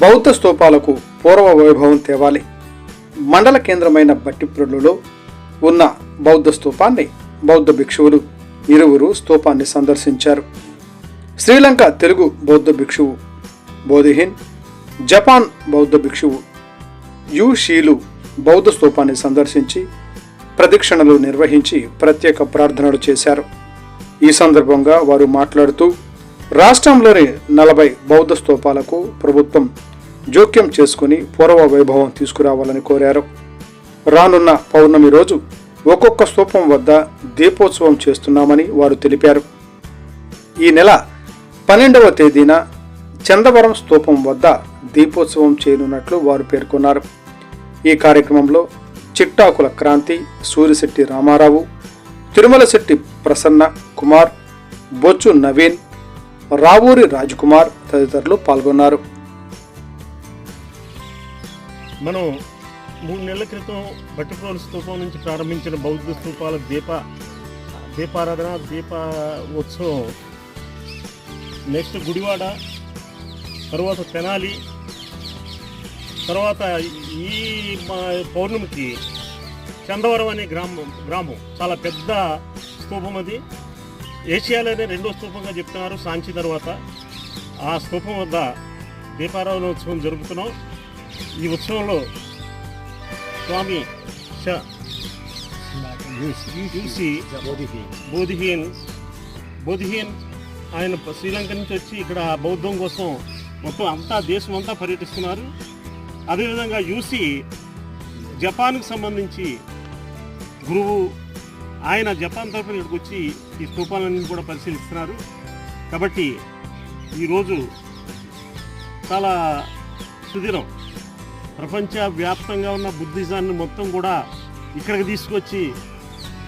బౌద్ధ స్తూపాలకు పూర్వ వైభవం తేవాలి. మండల కేంద్రమైన బట్టిప్రులులో ఉన్న బౌద్ధ స్తూపాన్ని బౌద్ధ భిక్షువులు ఇరువురు స్తూపాన్ని సందర్శించారు. శ్రీలంక తెలుగు బౌద్ధ భిక్షువు బోధిహిన్ జపాన్ బౌద్ధ భిక్షువు యు షీలు బౌద్ధ స్తూపాన్ని సందర్శించి ప్రదక్షిణలు నిర్వహించి ప్రత్యేక ప్రార్థనలు చేశారు. ఈ సందర్భంగా వారు మాట్లాడుతూ రాష్ట్రంలోని నలభై బౌద్ధ స్తూపాలకు ప్రభుత్వం జోక్యం చేసుకుని పూర్వ వైభవం తీసుకురావాలని కోరారు. రానున్న పౌర్ణమి రోజు ఒక్కొక్క స్తూపం వద్ద దీపోత్సవం చేస్తున్నామని వారు తెలిపారు. ఈ నెల పన్నెండవ తేదీన చందవరం స్తూపం వద్ద దీపోత్సవం చేయనున్నట్లు వారు పేర్కొన్నారు. ఈ కార్యక్రమంలో చిట్టాకుల క్రాంతి సూరిశెట్టి రామారావు తిరుమలశెట్టి ప్రసన్న కుమార్ బొచ్చు నవీన్ రావూరి రాజకుమార్ తదితరులు పాల్గొన్నారు. మనం మూడు నెలల క్రితం బట్టిప్రోలు స్తూపం నుంచి ప్రారంభించిన బౌద్ధ స్తూపాల దీప దీపారాధన దీప ఉత్సవం. నెక్స్ట్ గుడివాడ తర్వాత తెనాలి తర్వాత ఈ పౌర్ణమికి చందవరం అనే గ్రామం గ్రామం. చాలా పెద్ద స్తూపం అది. ఏషియాలోనే రెండో స్థూపంగా చెప్తున్నారు. సాంచి తర్వాత ఆ స్థూపం వద్ద దీపారాధన ఉత్సవం జరుపుతున్నాం. ఈ ఉత్సవంలో స్వామి ష యూసి బోధిహీన్ బోధిహీన్ ఆయన శ్రీలంక నుంచి వచ్చి ఇక్కడ బౌద్ధం కోసం మొత్తం అంతా దేశం అంతా పర్యటిస్తున్నారు. అదేవిధంగా యూసి జపాన్కు సంబంధించి గురువు ఆయన జపాన్ తరఫున ఇక్కడికి వచ్చి ఈ స్థూపాలన్నీ కూడా పరిశీలిస్తున్నారు. కాబట్టి ఈరోజు చాలా సుదీరం ప్రపంచ వ్యాప్తంగా ఉన్న బుద్ధిజాన్ని మొత్తం కూడా ఇక్కడికి తీసుకొచ్చి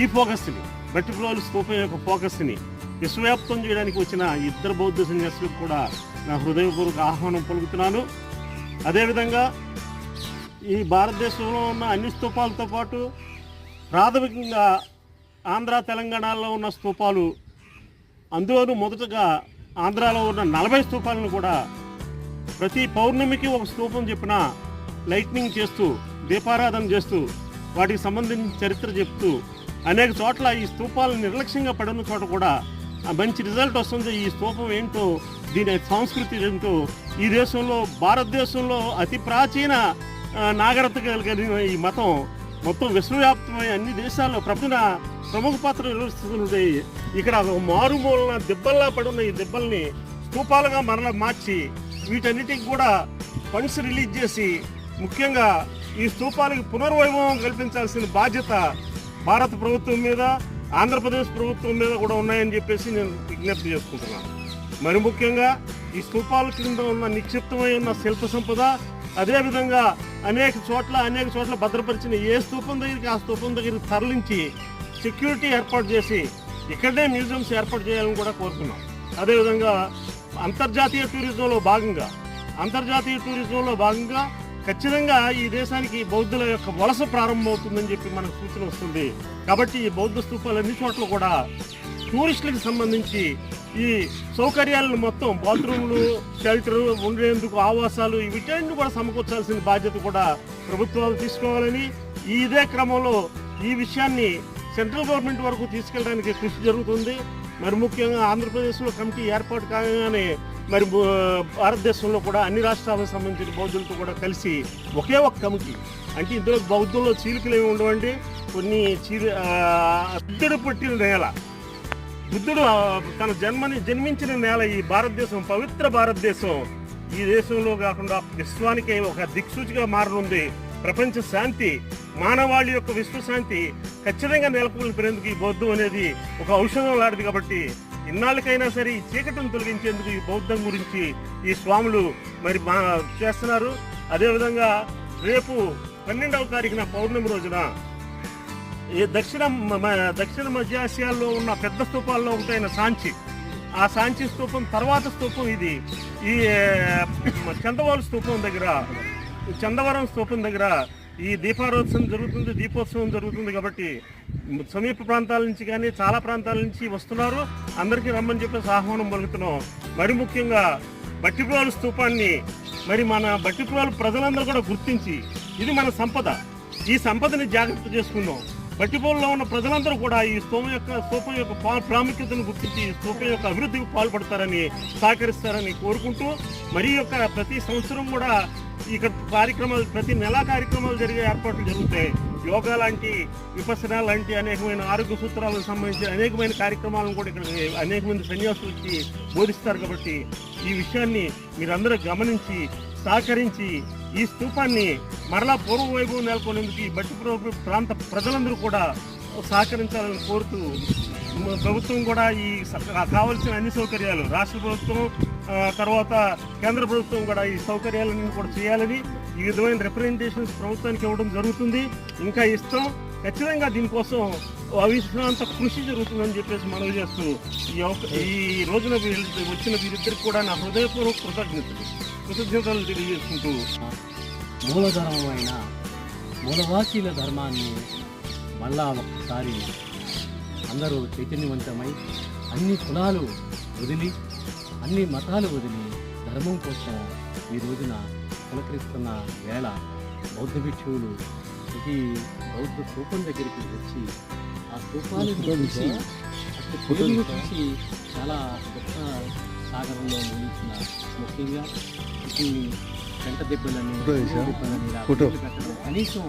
ఈ ఫోకస్ని బట్టిప్రోలు స్థూపం యొక్క ఫోకస్ని విశ్వవ్యాప్తం చేయడానికి వచ్చిన ఇద్దరు బౌద్ధ సన్యాసులకు కూడా నా హృదయపూర్వక ఆహ్వానం పలుకుతున్నాను. అదేవిధంగా ఈ భారతదేశంలో ఉన్న అన్ని స్థూపాలతో పాటు ప్రాథమికంగా ఆంధ్ర తెలంగాణలో ఉన్న స్తూపాలు అందులోనూ మొదటగా ఆంధ్రాలో ఉన్న నలభై స్తూపాలను కూడా ప్రతి పౌర్ణమికి ఒక స్తూపం చెప్పిన లైట్నింగ్ చేస్తూ దీపారాధన చేస్తూ వాటికి సంబంధించిన చరిత్ర చెప్తూ అనేక చోట్ల ఈ స్తూపాలు నిర్లక్ష్యంగా పడిన చోట కూడా మంచి రిజల్ట్ వస్తుంది ఈ స్తూపం ఏంటో దీని సంస్కృతి ఏంటో ఈ దేశంలో భారతదేశంలో అతి ప్రాచీన ఆ, నాగరికత కలిగిన ఈ మతం మొత్తం విశ్వవ్యాప్తమైన అన్ని దేశాల్లో ప్రపంచ ప్రముఖ పాత్ర నిర్వహిస్తుంటాయి ఇక్కడ మారుమూలన దెబ్బల్లా పడున్న ఈ దెబ్బల్ని స్థూపాలుగా మరల మార్చి వీటన్నిటికి కూడా ఫండ్స్ రిలీజ్ చేసి ముఖ్యంగా ఈ స్థూపాలకి పునర్వైభవం కల్పించాల్సిన బాధ్యత భారత ప్రభుత్వం మీద ఆంధ్రప్రదేశ్ ప్రభుత్వం మీద కూడా ఉన్నాయని చెప్పేసి నేను విజ్ఞప్తి చేసుకుంటున్నాను మరి ముఖ్యంగా ఈ స్థూపాల కింద ఉన్న నిక్షిప్తమై ఉన్న శిల్ప సంపద అదేవిధంగా అనేక చోట్ల అనేక చోట్ల భద్రపరిచిన ఏ స్థూపం దగ్గరికి ఆ స్థూపం దగ్గరికి తరలించి సెక్యూరిటీ ఏర్పాటు చేసి ఇక్కడే మ్యూజియంస్ ఏర్పాటు చేయాలని కూడా కోరుతున్నాం అదేవిధంగా అంతర్జాతీయ టూరిజంలో భాగంగా అంతర్జాతీయ టూరిజంలో భాగంగా ఖచ్చితంగా ఈ దేశానికి బౌద్ధుల యొక్క వలస ప్రారంభమవుతుందని చెప్పి మనకు సూచన వస్తుంది. కాబట్టి ఈ బౌద్ధ స్థూపాలు అన్ని చోట్ల కూడా టూరిస్టులకు సంబంధించి ఈ సౌకర్యాలను మొత్తం బాత్రూమ్లు షెల్టర్ ఉండేందుకు ఆవాసాలు వీటన్ని కూడా సమకూర్చాల్సిన బాధ్యత కూడా ప్రభుత్వాలు తీసుకోవాలని ఈ ఇదే క్రమంలో ఈ విషయాన్ని సెంట్రల్ గవర్నమెంట్ వరకు తీసుకెళ్ళడానికి కృషి జరుగుతుంది. మరి ముఖ్యంగా ఆంధ్రప్రదేశ్లో కమిటీ ఏర్పాటు కాగానే మరి భారతదేశంలో కూడా అన్ని రాష్ట్రాలకు సంబంధించిన బౌద్ధులతో కూడా కలిసి ఒకే ఒక కమిటీ. అంటే ఇందులో బౌద్ధంలో చీలికలు ఏమి ఉండవండి. కొన్ని చీలి ఆ, పుట్టిన నేల. బుద్ధుడు తన జన్మని జన్మించిన నేల ఈ భారతదేశం పవిత్ర భారతదేశం. ఈ దేశంలో కాకుండా విశ్వానికి ఒక దిక్సూచిగా మారనుంది ప్రపంచ శాంతి మానవాళి యొక్క విశ్వశాంతి ఖచ్చితంగా నెలకొల్పినందుకు ఈ బౌద్ధం అనేది ఒక ఔషధం లాంటిది కాబట్టి ఇన్నాళ్ళకైనా సరే ఈ చీకటిని తొలగించేందుకు ఈ బౌద్ధం గురించి ఈ స్వాములు మరి మా చేస్తున్నారు. అదేవిధంగా రేపు పన్నెండవ తారీఖున పౌర్ణమి రోజున ఈ దక్షిణ మ- దక్షిణ మధ్య ఆసియాలో ఉన్న పెద్ద స్థూపాల్లో ఒకటైన సాంచి. ఆ సాంచి స్థూపం తర్వాత స్థూపం ఇది. ఈ చందవరం స్థూపం దగ్గర చందవరం స్థూపం దగ్గర ఈ దీపారోత్సవం జరుగుతుంది దీపోత్సవం జరుగుతుంది కాబట్టి సమీప ప్రాంతాల నుంచి కానీ చాలా ప్రాంతాల నుంచి వస్తున్నారు. అందరికీ రమ్మని చెప్పేసి ఆహ్వానం పలుకుతున్నాం. మరి ముఖ్యంగా బట్టిపురాలు స్థూపాన్ని మరి మన బట్టిపురాలు ప్రజలందరూ కూడా గుర్తించి ఇది మన సంపద. ఈ సంపదని జాగ్రత్త చేసుకుందాం. బట్టిపోల్లో ఉన్న ప్రజలందరూ కూడా ఈ స్తోమం యొక్క స్తూపం యొక్క పా- ప్రాముఖ్యతను గుర్తించి స్తూపం యొక్క అభివృద్ధికి పాల్పడతారని సహకరిస్తారని కోరుకుంటూ మరి యొక్క ప్రతి సంవత్సరం కూడా ఇక్కడ కార్యక్రమాలు ప్రతి నెలా కార్యక్రమాలు జరిగే ఏర్పాట్లు జరుగుతాయి. యోగా లాంటి విపసన లాంటి అనేకమైన ఆరోగ్య సూత్రాలకు సంబంధించి అనేకమైన కార్యక్రమాలను కూడా ఇక్కడ అనేక మంది సన్యాసులు వచ్చి బోధిస్తారు కాబట్టి ఈ విషయాన్ని మీరందరూ గమనించి సహకరించి ఈ స్థూపాన్ని మరలా పూర్వ వైభవం నెలకొనేందుకు ఈ బట్టి ప్రాంత ప్రజలందరూ కూడా సహకరించాలని కోరుతూ ప్రభుత్వం కూడా ఈ స- కావలసిన అన్ని సౌకర్యాలు రాష్ట్ర ప్రభుత్వం తర్వాత కేంద్ర ప్రభుత్వం కూడా ఈ సౌకర్యాలన్నీ కూడా చేయాలని ఈ విధమైన రిప్రజెంటేషన్స్ ప్రభుత్వానికి ఇవ్వడం జరుగుతుంది. ఇంకా ఇస్తాం ఖచ్చితంగా దీనికోసం అవిశ్రాంత కృషి జరుగుతుందని చెప్పేసి మనవి చేస్తూ ఈ ఈ రోజున వచ్చిన వీరిద్దరికి కూడా నా హృదయపూర్వక కృతజ్ఞతలు. కృతజ్ఞతలు తెలియజేసుకుంటూ మూలధర్మమైన మూలవాసీల ధర్మాన్ని మళ్ళా ఒక్కసారి అందరూ చైతన్యవంతమై అన్ని కులాలు వదిలి అన్ని మతాలు వదిలి ధర్మం కోసం ఈ రోజున పులకరిస్తున్న వేళ బౌద్ధ భిక్షువులు ప్రతి బౌద్ధ స్థూపం దగ్గరికి వచ్చి ఆ స్థూపాలను చూసి చూసి చాలా గొప్ప సాగరంలో ముగించిన ముఖ్యంగా ఈ పెంట దెబ్బలని దెబ్బలని కనీసం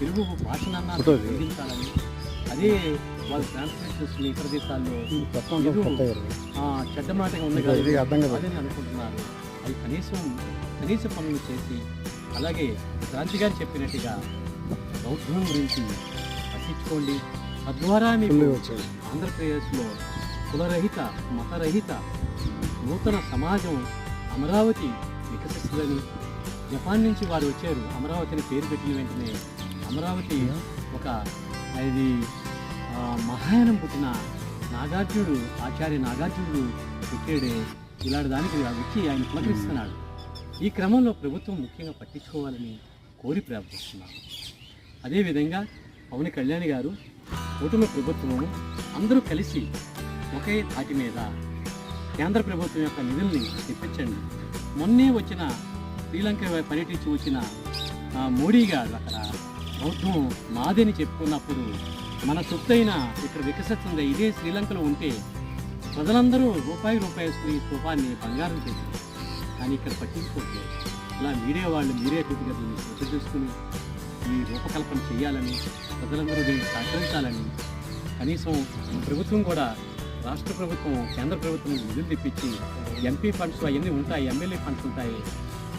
తెలుగు భాషనన్నా తగ్గించాలని అదే వాళ్ళ ట్రాన్స్లేషన్స్ ఇతర దేశాల్లో చెడ్డ మాటగా ఉంది కదా అదని అనుకుంటున్నారు? అవి కనీసం కనీస పనులు చేసి అలాగే క్రాంతి గారు చెప్పినట్టుగా బౌద్ధం గురించి పట్టించుకోండి. తద్వారా మీకు ఆంధ్రప్రదేశ్లో కులరహిత మతరహిత నూతన సమాజం అమరావతి వికసిస్తుందని జపాన్ నుంచి వారు వచ్చారు. అమరావతిని పేరు పెట్టిన వెంటనే అమరావతి ఒక ఇది మహాయానం పుట్టిన నాగార్జునుడు ఆచార్య నాగార్జునుడు పెట్టాడే ఇలాంటి దానికి వచ్చి ఆయన పులకరిస్తున్నాడు. ఈ క్రమంలో ప్రభుత్వం ముఖ్యంగా పట్టించుకోవాలని కోరి ప్రార్థిస్తున్నాను అదేవిధంగా పవన్ కళ్యాణ్ గారు కూటమి ప్రభుత్వము అందరూ కలిసి ఒకే తాటి మీద కేంద్ర ప్రభుత్వం యొక్క నిధుల్ని తెప్పించండి. మొన్నే వచ్చిన శ్రీలంక పర్యటించి వచ్చిన మోడీ గారు అక్కడ బౌద్ధం మాదని చెప్పుకున్నప్పుడు మన సొత్తైన ఇక్కడ వికసిస్తుంది ఇదే శ్రీలంకలో ఉంటే ప్రజలందరూ రూపాయి రూపాయి వేసుకుని ఈ స్థూపాన్ని బంగారం చేశారు కానీ ఇక్కడ పట్టించుకోవట్లేదు. ఇలా మీడియా వాళ్ళు మీరే కొద్దిగా దీన్ని శ్రద్ధ చేసుకుని ఈ రూపకల్పన చేయాలని ప్రజలందరూ దీన్ని సహకరించాలని కనీసం ప్రభుత్వం కూడా రాష్ట్ర ప్రభుత్వం కేంద్ర ప్రభుత్వం నిధులు తెప్పించి ఎంపీ ఫండ్స్ అవన్నీ ఉంటాయి ఎమ్మెల్యే ఫండ్స్ ఉంటాయి.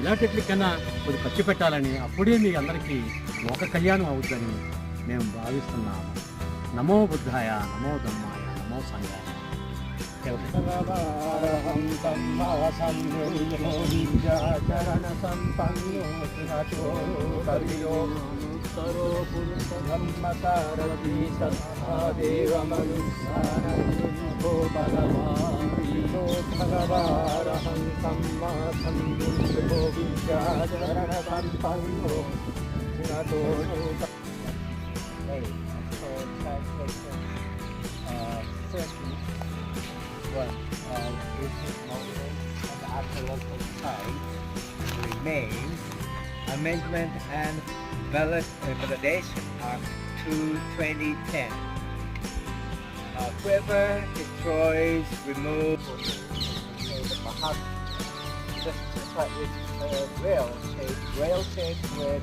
ఇలాంటికన్నా కొద్ది ఖర్చు పెట్టాలని అప్పుడే మీ అందరికీ లోక కళ్యాణం అవుతుందని మేము భావిస్తున్నాము. నమో బుద్ధాయ నమో ధమ్మాయ నమో సంఘాయ ಓಕೆ ಓಕೆ ಭಗವಾರಹಂ ಸಮ್ಮ ಸಂದು ಗೋವಿಂದ ಸಂಪನ್ನೋ Hey, so translation. Uh, firstly, British monuments and sites remain. Amendment and uh, Validation Act 2 2010. Uh, whoever destroys, removes, or the Mahat, just like it's a rail shape, rail shape with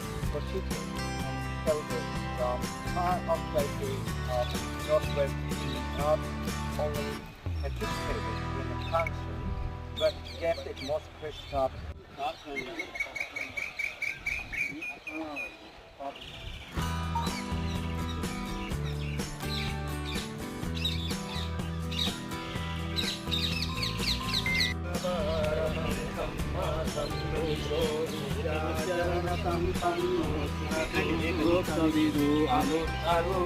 proceeded Calgary from part of the of Northwest not only anticipated in the country, but gave it most critical আলো আলো